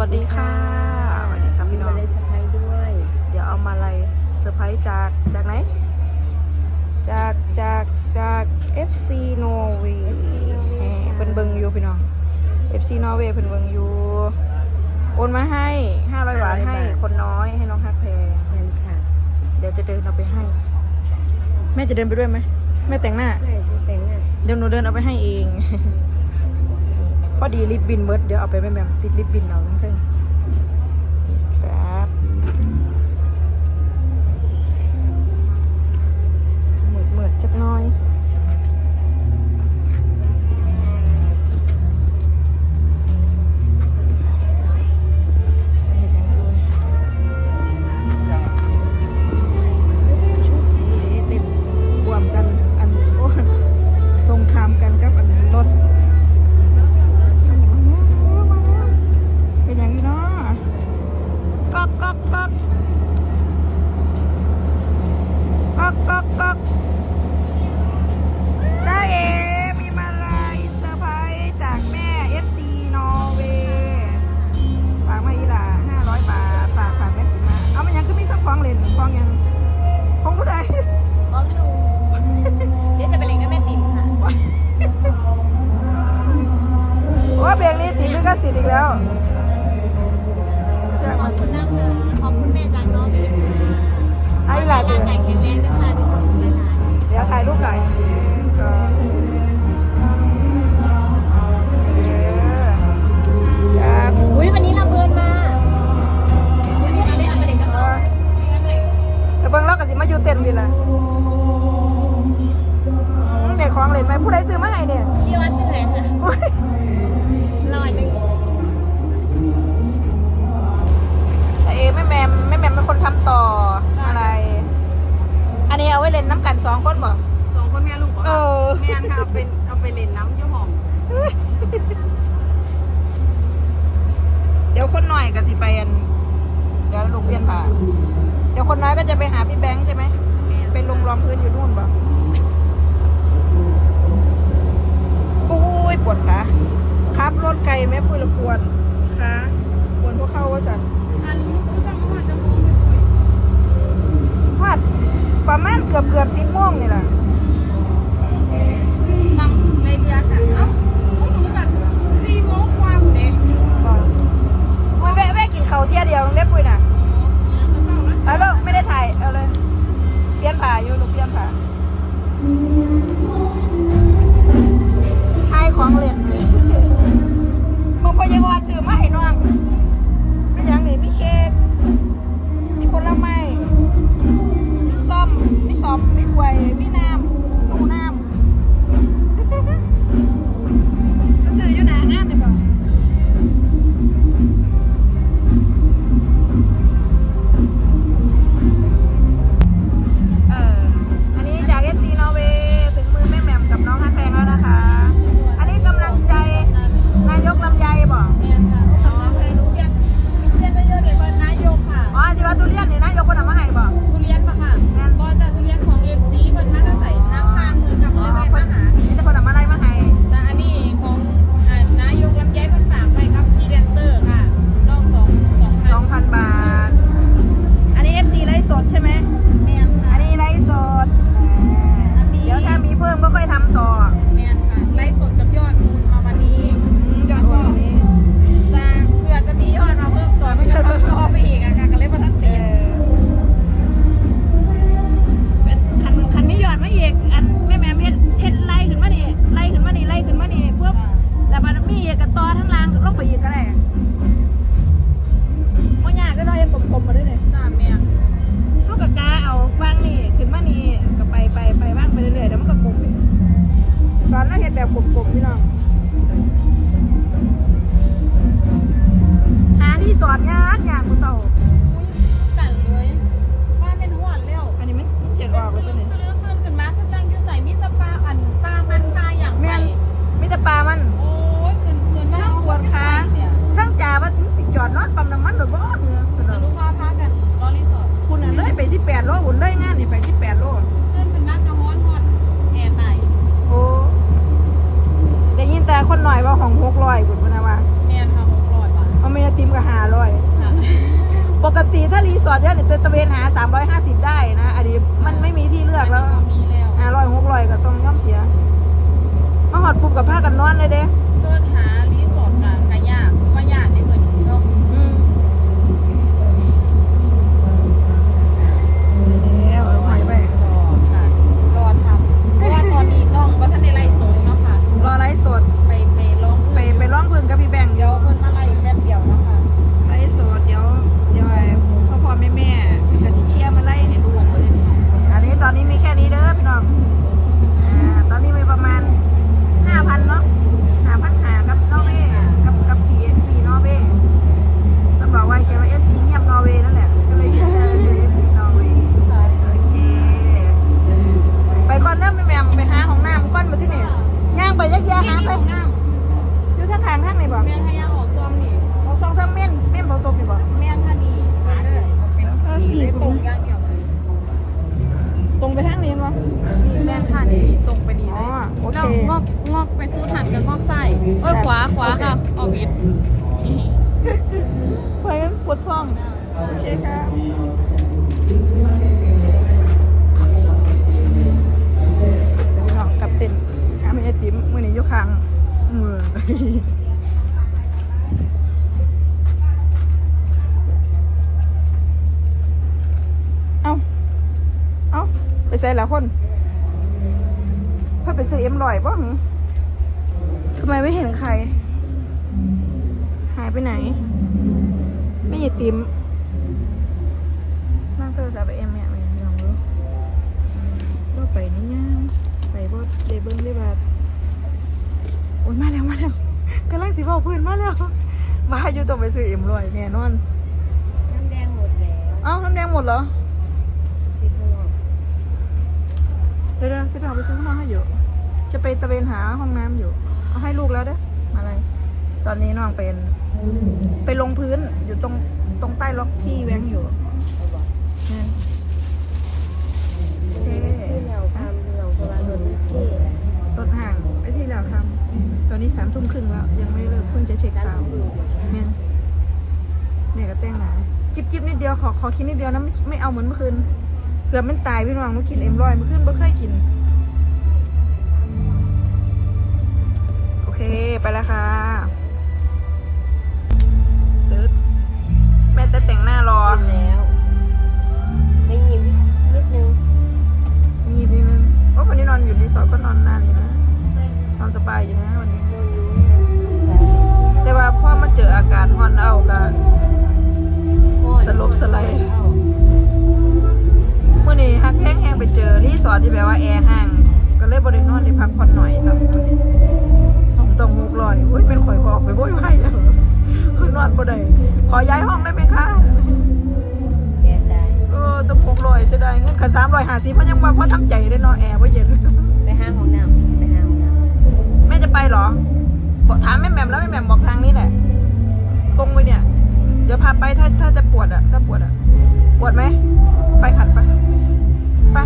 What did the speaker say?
วัสดีค่ะสวัสดีค่ะพี่น้องมาเลยเซอร์ไพรส์ด้วย เดี๋ยวเอามาอะไรเซอร์ไพรส์จากจากไหน จากจากจาก FC Norway FC Norway เปิ่นเบิงอยู่พี่น้อง FC Norway เพิ่นเบิงอยู่ โอนมาให้ 500บาทให้คนน้อยให้น้องฮักแพงเดี๋ยวจะเดินเอาไปให้ แม่จะเดินไปด้วยไหมแม่แต่งหน้า ใช่แต่งอะเดี๋ยวหนูเดินเอาไปให้เอง พอดีลิปบินเมิดเดี๋ยวเอาไปแม่แมมติดลิปบินเอาทั้งเท่ เล่นไหมผู้ใดซื้อมาให้เนี่ยที่ว่าซื้อเลยค่ะลอยหนึงเอแม่แมมแม่แมมเป็นคนทำต่ออะไร อันนี้เอาไว้เล่นน้ำกันสองคนบ่สองคนแม่ลูกบ่เออแม่ค่ะเอาไปเอาไปเล่นน้ำยี่หอมเดี๋ยวคนหน่อยก็สิไปอันเดี๋ยวลูกเพี้ยนผ่าเดี๋ยวคนน้อยก็จะไปหาพี่แบงค์ใช่ไหมเป็นลงรอมพื้นอยู่นู่นบ่ ไกลแม่ปุยละกวนคะ แบบกลมๆพี่น้องหาที่สอดยากยากกูเศร้าตัดเลยบ้านเป็นหวานแล้วอันนี้มันเจ็ดออกแล้วตัวนี้ซื้อปืนขึ้นมาคือจังอยู่ใส่มีตะปลาอันปลามันปลาอย่างไรมีตะปลามัน โอ้ยเหมือนเหมือนว่าปวดขาทั้งจ่าว่าจิกจอดนอดปั๊ม กติถ้ารีสอร์ทเยอะเนี่ยจะตะเวนหา 350 ได้นะอันนี้มันไม่มีที่เลือกแล้วมีแล้วห้าร้อยหกร้อยก็ต้องย่อมเสียมาหอดปุ๊บกับผ้ากันนอนเลยเด้ เสิร์ชหารีสอร์ทกับกะยากคือว่ายากในเหมือนเนาะ อืมแล้วเอาหอยไป รอค่ะ รอทำเพราะว่าตอนนี้น้องก็ท่านในไล่สงเนาะค่ะ รอไลฟ์สด ไปไปร้อง ไปไปร้องพื้นกับพี่แบงค์ เดี๋ยวเพิ่นมาไล่แป๊บเดียวเนาะค่ะ ไลฟ์สดเดี๋ยวเดี๋ยวไอ้พ่อพ่อแม่แม่เพิ่นก็สิเชียร์มาไล่ให้ลูกเลยนี่อันนี้ตอนนี้มีแค่นี้เด้อพี่น้องอ่าตอนนี้มีประมาณ 5,000เนาะ5,000หากับนอร์เวย์กับกับ PSP นอร์เวย์ต้องบอกว่าเชียร์ว่า FC เงียบนอร์เวย์นั่นแหละก็เลยเชียร์เป็น FC นอร์เวย์โอเค ไปก่อนเด้อแม่แม่ไปหาห้องน้ำก่อนมาที่นี่ย่างไปยักยาหาไป นี่นั่ง อยู่ทางข้างทางนี่ บ่แม่นพยาออกซ้อมนี่ออกสองสามเม่นเม่นบ่ซบนี่บ่แม่นท่านี่หาเลยเออสี่ตรงอย่างเดียวเลยตรงไปทางนี้บ่นี่แม่นท่านี่ตรงไปนี่อ๋อเลยโอเค แล้วงอกงอกไปสู้หันกับงอกไส้เอ้ยขวาขวาค่ะออกนิดไปกันปวดท้องโอเคค่ะเดี๋ยวพี่น้องกลับเต็นท์หาแม่ไอติมมื้อนี้อยู่ข้างมือเอ้ ส่ละคนเพื่อไปซื้อเอ็มลอยป่ะหึทำไมไม่เห็นใคร หายไปไหน ไม่หยิบติมนั่งโทรศัพท์ไปเอ็มเนี่ยไม่ลองรู้เราไปนี่ยังไปบ่เดเบิ้งได้บาทโอ้ยมาแล้วมาแล้วกำลังสิบอกเพื่อนมาแล้วมาอยู่ต้องไปซื้อเอ็มลอยแน่นอนน้ำแดงหมดแล้วเอ้าน้ำแดงหมดเหรอ สิบโมง เดี๋ยวๆจะไปเอาไปซื้อข้างนอกให้อยู่ จะไปตะเวนหาห้องน้ำอยู่ เอาให้ลูกแล้วเด้อมาอะไร ตอนนี้น้องเป็น ไปลงพื้นอยู่ตรงตรงใต้ล็อกพี่แว้งอยู่นั่นโอเคที่เราทำเราเพราะว่าโดนที่รถห่างไปที่แล้วครับตอนนี้สามทุ่มครึ่งแล้ว ยังไม่เลิกเพิ่งจะเช็คซาวด์แม่นแม่ก็แต่งหนาจิบจิบนิดเดียวขอขอคิดนิดเดียวนะไม่ไม่เอาเหมือนเมื่อคืน เกือบมันตายพี่น้องหนูกินเอ็มร้อยเมื่อคืนไม่เคยกิน โอเคไปแล้วค่ะตึ๊ดแม่จะแต่งหน้ารอแล้วไม่ยิ้มนิดนึงยีบนิดนึงโอ้วันนี้นอนอยู่รีสอร์ทก็นอนนานอยู่นะนอนสบายอยู่นะวันนี้โดนรู้เลยแต่ว่าพอมาเจออากาศฮอนเอาก็สลบสไลด์ เมื่อนี้ฮักแห้งแห้งไปเจอรีสอร์ทที่แบบว่าแอร์ห่าง ก็เลยบริโนอนได้พักผ่อนหน่อยจ้ะวันนี้ห้องต้องมุกลอยอุ้ยเป็นข่อยขอออกไปโว้ยไว้แล้วคือนอนบ่ได้ขอย้ายห้องได้ไหมคะแย่ตายเออต้องพกลอยจะได้เงินค่าสามร้อยห้าสิบเพราะยังมาเพราะทำใจได้นอนแอร์ว่าเย็นไปห้างของน้ำไปห้างของน้แม่จะไปเหรอบอกถามแม่แหม่มแล้วแม่แหม่มบอกทางนี้แหละ ดี๋ยวพาไปถ้าถ้าจะปวดอะถ้าปวดอะปวดไหมไปขัดปะไป